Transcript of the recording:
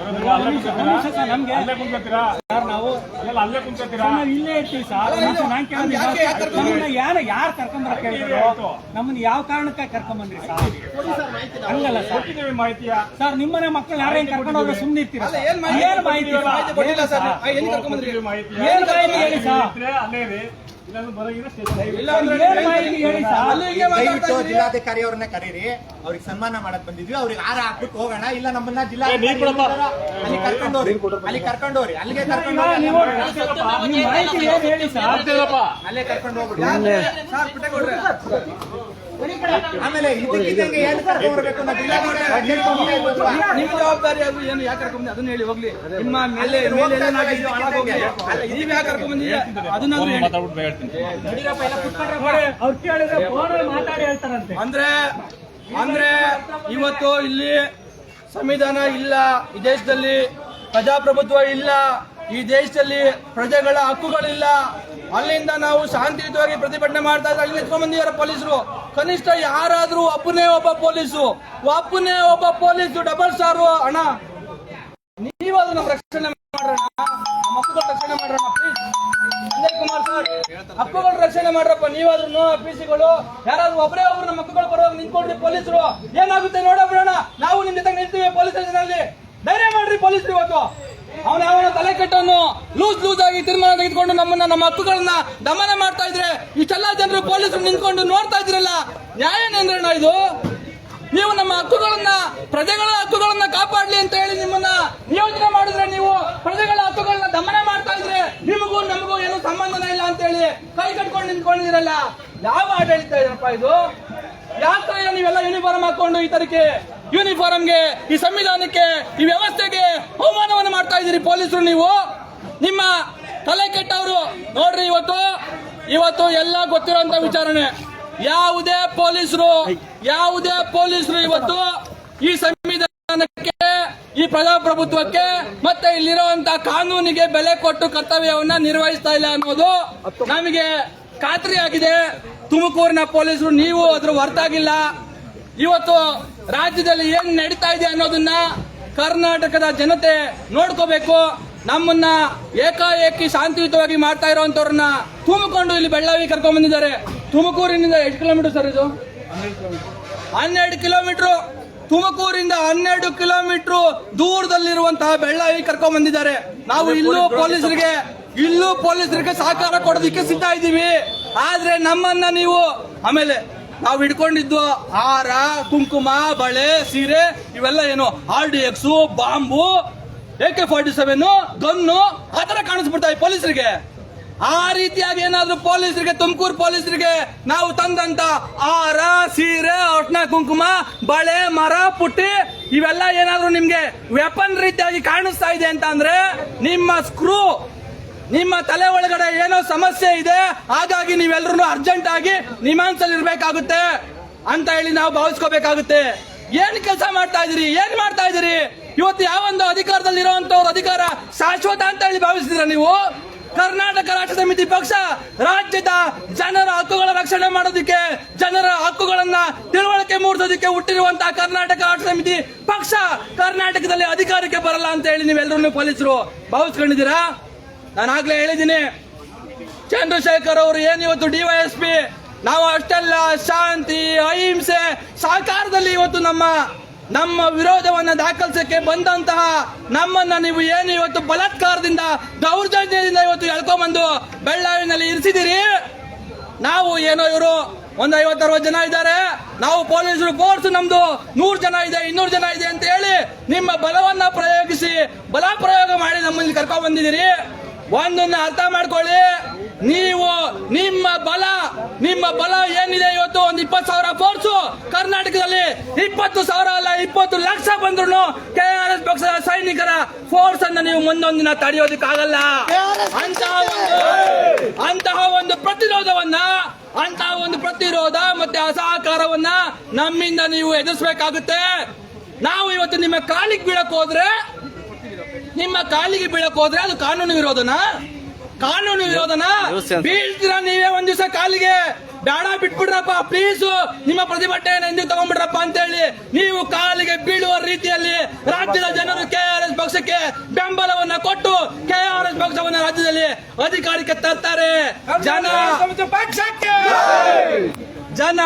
ನಮ್ಗೆ ಅಲ್ಲೇ ಕುಂತ್ಕೊತೀರಾ? ಸರ್ ನಾವು ಅಲ್ಲ ಅಲ್ಲೇ ಕುಂತ್ಕೊತೀರಾ? ನಾವು ಇಲ್ಲೇ ಇರ್ತೀವಿ ಸರ್. ನಾನು ನಮ್ಮನ್ನ ಯಾರು ಯಾರು ಕರ್ಕೊಂಬರಕ್ ಹೇಳಿದ್ರು ನಮ್ಮನ್ನ ಯಾವ ಕಾರಣಕ್ಕೆ ಕರ್ಕೊಂಬಂದ್ರಿ ಸರ್? ಹಂಗಲ್ಲ ಸರ್. ಕೊಟ್ಟಿದ್ದೀವಿ ಮಾಹಿತಿಯ. ಸರ್ ನಿಮ್ಮನೆ ಮಕ್ಕಳು ಯಾರೇ ಕರ್ಕೊಂಡು ಹೋದ್ರೆ ಸುಮ್ಮನೆ ಇರ್ತೀರಾ ಏನ್ ಮಾಹಿತಿ. ಏನ್? ಮಾಹಿತಿ ಏನ್ ಮಾಹಿತಿ ಹೇಳಿ ಸರ್? ಅಲ್ಲೇ ದಯವಿಟ್ಟು. ಜಿಲ್ಲಾಧಿಕಾರಿ ಅವ್ರನ್ನ ಕರೀರಿ. ಅವ್ರಿಗೆ ಸನ್ಮಾನ ಮಾಡಕ್ ಬಂದಿದ್ವಿ. ಅವ್ರಿಗೆ ಆರ ಹಾಕ್ಬಿಟ್ಟು ಹೋಗೋಣ. ಇಲ್ಲ ನಮ್ಮನ್ನ ಜಿಲ್ಲಾ. ಅಲ್ಲಿ ಕರ್ಕೊಂಡೋರಿ ಅಲ್ಲಿ ಕರ್ಕೊಂಡೋರಿ ಅಲ್ಲಿಗೆ ಕರ್ಕೊಂಡೋಗಿ ಅಲ್ಲೇ ಕರ್ಕೊಂಡು ಹೋಗ್ಬಿಡಿ ಆಮೇಲೆ ಇದಕ್ಕಿದ್ದಂಗೆ ಏನು ಕರ್ಕೊಂಡ್ ಬರ್ಬೇಕು ಕೇಳ್ಕೊಂಡ್ಬಿಟ್ಟೆ ಗೊತ್ತಾ? ನಿಮ್ಮ ಜವಾಬ್ದಾರಿ ಅದು ಏನು ಯಾಕೆ ಕರ್ಕೊಂಡ್ಬಂದಿ ಅದನ್ನ ಹೇಳಿ ಹೋಗ್ಲಿ. ನಿಮ್ಮ ಮೇಲೆ ಮೇಲೆ ನೀವ್ ಯಾಕೆ ಕರ್ಕೊಂಡ್ ಬಂದಿದ್ದೀರಾ? ಅದನ್ನಾದ್ರೂ ಹೇಳಿ. ಮಾತಾಡ್ಬಿಟ್ಟು ಹೇಳ್ತೀನಿ. ಅವ್ರು ಕೇಳಿದ್ರೆ ಫೋನಲ್ಲಿ ಮಾತಾಡಿ ಹೇಳ್ತಾರಂತೆ. ಅಂದ್ರೆ ಅಂದ್ರೆ ಇವತ್ತು ಇಲ್ಲಿ ಸಂವಿಧಾನ ಇಲ್ಲ ಈ ದೇಶದಲ್ಲಿ ಪ್ರಜಾಪ್ರಭುತ್ವ ಇಲ್ಲ ಈ ದೇಶದಲ್ಲಿ ಪ್ರಜೆಗಳ ಹಕ್ಕುಗಳಿಲ್ಲ. ಅಲ್ಲಿಂದ ನಾವು ಶಾಂತಿಯುತವಾಗಿ ಪ್ರತಿಭಟನೆ ಮಾಡ್ತಾ ಇದ್ರೆ ಅಲ್ಲಿ ನಿಂತ್ಕೊಂಡ್ ಬಂದಿದ್ದಾರೆ ಪೊಲೀಸರು. ಕನಿಷ್ಠ ಯಾರಾದ್ರೂ ಒಬ್ಬನೇ ಒಬ್ಬ ಪೊಲೀಸು. ಒಬ್ಬನೇ ಒಬ್ಬ ಪೊಲೀಸು, ಡಬಲ್ ಸ್ಟಾರು ಅಣ್ಣ. ನೀವು ಅದನ್ನ ರಕ್ಷಣೆ ನಮ್ಮ ಹಕ್ಕುಗಳ ರಕ್ಷಣೆ ಮಾಡೋಣ ಪ್ಲೀಸ್ ಸಂಜಯ್ ಕುಮಾರ್ ಸರ್, ಹಕ್ಕುಗಳ ರಕ್ಷಣೆ ಮಾಡ್ರಪ್ಪ. ನೀವಾದ್ರೂ ಪಿಸಿಗಳು. ಯಾರಾದ್ರೂ ಒಬ್ಬರೇ ಒಬ್ರು ನಮ್ಮ ಹಕ್ಕುಗಳು ಬರುವಾಗ ನಿಂತ್ಕೊಂಡ್ರಿ ಪೊಲೀಸರು. ಏನಾಗುತ್ತೆ ನೋಡೋಣ ನಾವು ನಿಮ್ಮ ಜೊತೆ ನಿಲ್ತೀವಿ ಪೊಲೀಸ್ ಸ್ಟೇಷನಲ್ಲಿ. ಧೈರ್ಯ ಮಾಡ್ರಿ ಪೊಲೀಸರು ಇವತ್ತು. ತಲೆ ಲೂಸ್ ಲೂಸ್ ಆಗಿ ತೀರ್ಮಾನ ತೆಗೆದುಕೊಂಡು ನಮ್ಮನ್ನ ನಮ್ಮ ಹಕ್ಕುಗಳನ್ನ ದಮನ ಮಾಡ್ತಾ ಇದ್ರೆ ಇಷ್ಟೆಲ್ಲ ಜನರು ಪೊಲೀಸರು ನಿಂತ್ಕೊಂಡು ನೋಡ್ತಾ ಇದ್ರಲ್ಲ ನ್ಯಾಯನೇಂದ್ರಣ್ಣ ಇದು? ನೀವು ನಮ್ಮ ಹಕ್ಕುಗಳನ್ನ, ಪ್ರಜೆಗಳ ಹಕ್ಕುಗಳನ್ನ ಕಾಪಾಡ್ಲಿ ಅಂತ ಹೇಳಿ ನಿಮ್ಮನ್ನ ನಿಯೋಜನೆ ಮಾಡಿದ್ರೆ ನೀವು ಪ್ರಜೆಗಳ ಹಕ್ಕುಗಳನ್ನ ದಮನ ಮಾಡ್ತಾ ಇದ್ರೆ ನಿಮಗೂ ನಮಗೂ ಏನು ಸಂಬಂಧನೇ ಇಲ್ಲ ಅಂತ ಹೇಳಿ ಕೈ ಕಟ್ಕೊಂಡು ನಿಂತ್ಕೊಂಡಿದ್ರಲ್ಲ ಯಾವ ಆಡಳಿತ ಇದಪ್ಪ ಇದು? ಯಾಕೆ ನೀವೆಲ್ಲ ಯೂನಿಫಾರ್ಮ್ ಹಾಕೊಂಡು ಈ ತರಕ್ಕೆ ಯೂನಿಫಾರ್ಮ್ಗೆ ಈ ಸಂವಿಧಾನಕ್ಕೆ ಈ ವ್ಯವಸ್ಥೆಗೆ ಅವಮಾನವನ್ನು ಮಾಡ್ತಾ ಇದ್ದೀರಿ ಪೊಲೀಸರು ನೀವು? ನಿಮ್ಮ ತಲೆ ಕೆಟ್ಟವರು ನೋಡ್ರಿ ಇವತ್ತು. ಇವತ್ತು ಎಲ್ಲ ಗೊತ್ತಿರುವಂತ ವಿಚಾರಣೆ. ಯಾವುದೇ ಪೊಲೀಸರು ಯಾವುದೇ ಪೊಲೀಸರು ಇವತ್ತು ಈ ಸಂವಿಧಾನಕ್ಕೆ, ಈ ಪ್ರಜಾಪ್ರಭುತ್ವಕ್ಕೆ ಮತ್ತೆ ಇಲ್ಲಿರುವಂತ ಕಾನೂನಿಗೆ ಬೆಲೆ ಕೊಟ್ಟು ಕರ್ತವ್ಯವನ್ನ ನಿರ್ವಹಿಸ್ತಾ ಇಲ್ಲ ಅನ್ನೋದು ನಮಗೆ ಖಾತ್ರಿ ಆಗಿದೆ ತುಮಕೂರಿನ ಪೊಲೀಸರು ನೀವು ಅದ್ರ ಹೊರತಾಗಿಲ್ಲ. ಇವತ್ತು ರಾಜ್ಯದಲ್ಲಿ ಏನ್ ನಡೀತಾ ಇದೆ ಅನ್ನೋದನ್ನ ಕರ್ನಾಟಕದ ಜನತೆ ನೋಡ್ಕೋಬೇಕು. ನಮ್ಮನ್ನ ಏಕಾಏಕಿ ಶಾಂತಿಯುತವಾಗಿ ಮಾಡ್ತಾ ಇರುವಂತವ್ರನ್ನ ತುಮಕೊಂಡು ಇಲ್ಲಿ ಬೆಳ್ಳಾವಿ ಕರ್ಕೊಂಡ್ ಬಂದಿದ್ದಾರೆ. ತುಮಕೂರಿನಿಂದ ಎಷ್ಟು ಕಿಲೋಮೀಟರ್ ಸರ್ ಇದು? ಹನ್ನೆರಡು ಕಿಲೋಮೀಟರ್. ತುಮಕೂರಿಂದ ಹನ್ನೆರಡು ಕಿಲೋಮೀಟರ್ ದೂರದಲ್ಲಿರುವಂತಹ ಬೆಳ್ಳಾವಿ ಕರ್ಕೊಂಡ್ ಬಂದಿದ್ದಾರೆ. ನಾವು ಇಲ್ಲೂ ಪೊಲೀಸರಿಗೆ ಇಲ್ಲೂ ಪೊಲೀಸರಿಗೆ ಸಹಕಾರ ಕೊಡೋದಕ್ಕೆ ಸಿದ್ಧ ಇದ್ದೀವಿ. ಆದ್ರೆ ನಮ್ಮನ್ನ ನೀವು ಆಮೇಲೆ ನಾವು ಹಿಡ್ಕೊಂಡಿದ್ದು ಹಾರ, ಕುಂಕುಮ, ಬಳೆ, ಸೀರೆ, ಇವೆಲ್ಲ ಏನು? R D X, bomb, A K forty seven, gun ಆ ತರ ಕಾಣಿಸ್ಬಿಡ್ತಾವೆ ಪೊಲೀಸರಿಗೆ. ಆ ರೀತಿಯಾಗಿ ಏನಾದ್ರೂ ಪೊಲೀಸರಿಗೆ, ತುಮಕೂರು ಪೊಲೀಸರಿಗೆ ನಾವು ತಂದಂತ ಆರ ಸೀರೆ, ಒಟ್ನ ಕುಂಕುಮ, ಬಳೆ, ಮರ, ಪುಟ್ಟಿ, ಇವೆಲ್ಲ ಏನಾದ್ರೂ ನಿಮ್ಗೆ ವೆಪನ್ ರೀತಿಯಾಗಿ ಕಾಣಿಸ್ತಾ ಇದೆ ಅಂತ ಅಂದ್ರೆ ನಿಮ್ಮ ಸ್ಕ್ರೂ ನಿಮ್ಮ ತಲೆ ಒಳಗಡೆ ಏನೋ ಸಮಸ್ಯೆ ಇದೆ, ಹಾಗಾಗಿ ನೀವೆಲ್ಲರೂ ಅರ್ಜೆಂಟ್ ಆಗಿ ನಿಮಾನ್ಸಲ್ಲಿ ಇರ್ಬೇಕಾಗುತ್ತೆ ಅಂತ ಹೇಳಿ ನಾವು ಭಾವಿಸ್ಕೋಬೇಕಾಗುತ್ತೆ. ಏನ್ ಕೆಲಸ ಮಾಡ್ತಾ ಇದೀರಿ ಏನ್ ಮಾಡ್ತಾ ಇದೀರಿ ಇವತ್ತು ಯಾವೊಂದು ಅಧಿಕಾರದಲ್ಲಿ ಇರುವಂತವ್ರ ಅಧಿಕಾರ ಶಾಶ್ವತ ಅಂತ ಹೇಳಿ ಭಾವಿಸಿದ್ರ ನೀವು? ಕರ್ನಾಟಕ ರಾಷ್ಟ್ರ ಸಮಿತಿ ಪಕ್ಷ ರಾಜ್ಯದ ಜನರ ಹಕ್ಕುಗಳ ರಕ್ಷಣೆ ಮಾಡೋದಕ್ಕೆ, ಜನರ ಹಕ್ಕುಗಳನ್ನ ತಿಳುವಳಿಕೆ ಮೂಡಿಸೋದಕ್ಕೆ ಹುಟ್ಟಿರುವಂತಹ ಕರ್ನಾಟಕ ರಾಷ್ಟ್ರ ಸಮಿತಿ ಪಕ್ಷ ಕರ್ನಾಟಕದಲ್ಲಿ ಅಧಿಕಾರಕ್ಕೆ ಬರಲ್ಲ ಅಂತ ಹೇಳಿ ನೀವೆಲ್ಲರೂ ಪೊಲೀಸರು ಭಾವಿಸ್ಕೊಂಡಿದ್ದೀರಾ? ನಾನು ಆಗ್ಲೇ ಹೇಳಿದ್ದೀನಿ, ಚಂದ್ರಶೇಖರ್ ಅವರು ಏನು ಇವತ್ತು ಡಿವೈಎಸ್ಪಿ ನಾವು ಅಷ್ಟೆಲ್ಲ ಶಾಂತಿ, ಅಹಿಂಸೆ ಸಹಕಾರದಲ್ಲಿ ಇವತ್ತು ನಮ್ಮ ನಮ್ಮ ವಿರೋಧವನ್ನು ದಾಖಲಿಸಕ್ಕೆ ಬಂದಂತಹ ನಮ್ಮನ್ನ ನೀವು ಏನು ಇವತ್ತು ಬಲಾತ್ಕಾರದಿಂದ, ದೌರ್ಜನ್ಯದಿಂದ ಇವತ್ತು ಎಳ್ಕೊಂಬಂದು ಬೆಳ್ಳಾವಿನಲ್ಲಿ ಇರಿಸಿದಿರಿ ನಾವು ಏನೋ ಇವರು ಒಂದ್ ಐವತ್ತರವತ್ತು ಜನ ಇದ್ದಾರೆ. ನಾವು ಪೊಲೀಸರು ಫೋರ್ಸ್ ನಮ್ದು ನೂರು ಜನ ಇದೆ, ಇನ್ನೂರು ಜನ ಇದೆ ಅಂತ ಹೇಳಿ ನಿಮ್ಮ ಬಲವನ್ನ ಪ್ರಯೋಗಿಸಿ ಬಲ ಪ್ರಯೋಗ ಮಾಡಿ ನಮ್ಮಲ್ಲಿ ಕರ್ಕೊಂಡ್ ಬಂದಿದ್ದೀರಿ ಒಂದನ್ನ ಅರ್ಥ ಮಾಡ್ಕೊಳ್ಳಿ. ನೀವು ನಿಮ್ಮ ಬಲ ನಿಮ್ಮ ಬಲ ಏನಿದೆ ಇವತ್ತು? ಒಂದು ಇಪ್ಪತ್ತು ಸಾವಿರ ಫೋರ್ಸು ಕರ್ನಾಟಕದಲ್ಲಿ ಇಪ್ಪತ್ತು ಸಾವಿರ ಅಲ್ಲ ಇಪ್ಪತ್ತು ಲಕ್ಷ ಬಂದ್ರು ಕೆ ಆರ್ ಎಸ್ ಪಕ್ಷದ ಸೈನಿಕರ ಫೋರ್ಸ್ ಅನ್ನ ನೀವು ಮುಂದೊಂದಿನ ತಡೆಯೋದಕ್ಕಾಗಲ್ಲ. ಅಂತಹ ಒಂದು ಅಂತಹ ಒಂದು ಪ್ರತಿರೋಧವನ್ನ ಅಂತಹ ಒಂದು ಪ್ರತಿರೋಧ ಮತ್ತೆ ಅಸಹಕಾರವನ್ನ ನಮ್ಮಿಂದ ನೀವು ಎದುರಿಸಬೇಕಾಗುತ್ತೆ. ನಾವು ಇವತ್ತು ನಿಮ್ಮ ಕಾಲಿಗೆ ಬೀಳಕ್ ಹೋದ್ರೆ ನಿಮ್ಮ ಕಾಲಿಗೆ ಬೀಳಕ್ ಹೋದ್ರೆ ಅದು ಕಾನೂನು ವಿರೋಧನ? ಕಾನೂನು ವಿರೋಧನ? ಬೀಳ್ತೀರಾ ನೀವೇ ಒಂದ್ ದಿವಸ ಕಾಲಿಗೆ? ಬೇಡ ಬಿಟ್ಬಿಡ್ರಪ್ಪ ಪ್ಲೀಸ್ ನಿಮ್ಮ ಪ್ರತಿಭಟನೆ ಹಿಂದೆ ತಗೊಂಡ್ಬಿಡ್ರಪ್ಪ ಅಂತ ಹೇಳಿ ನೀವು ಕಾಲಿಗೆ ಬೀಳುವ ರೀತಿಯಲ್ಲಿ ರಾಜ್ಯದ ಜನರು ಕೆ ಆರ್ ಎಸ್ ಪಕ್ಷಕ್ಕೆ ಬೆಂಬಲವನ್ನ ಕೊಟ್ಟು ಕೆ ಆರ್ ಎಸ್ ಪಕ್ಷವನ್ನ ರಾಜ್ಯದಲ್ಲಿ ಅಧಿಕಾರಕ್ಕೆ ತರ್ತಾರೆ. ಜನ ಪಕ್ಷಕ್ಕೆ! ಜನ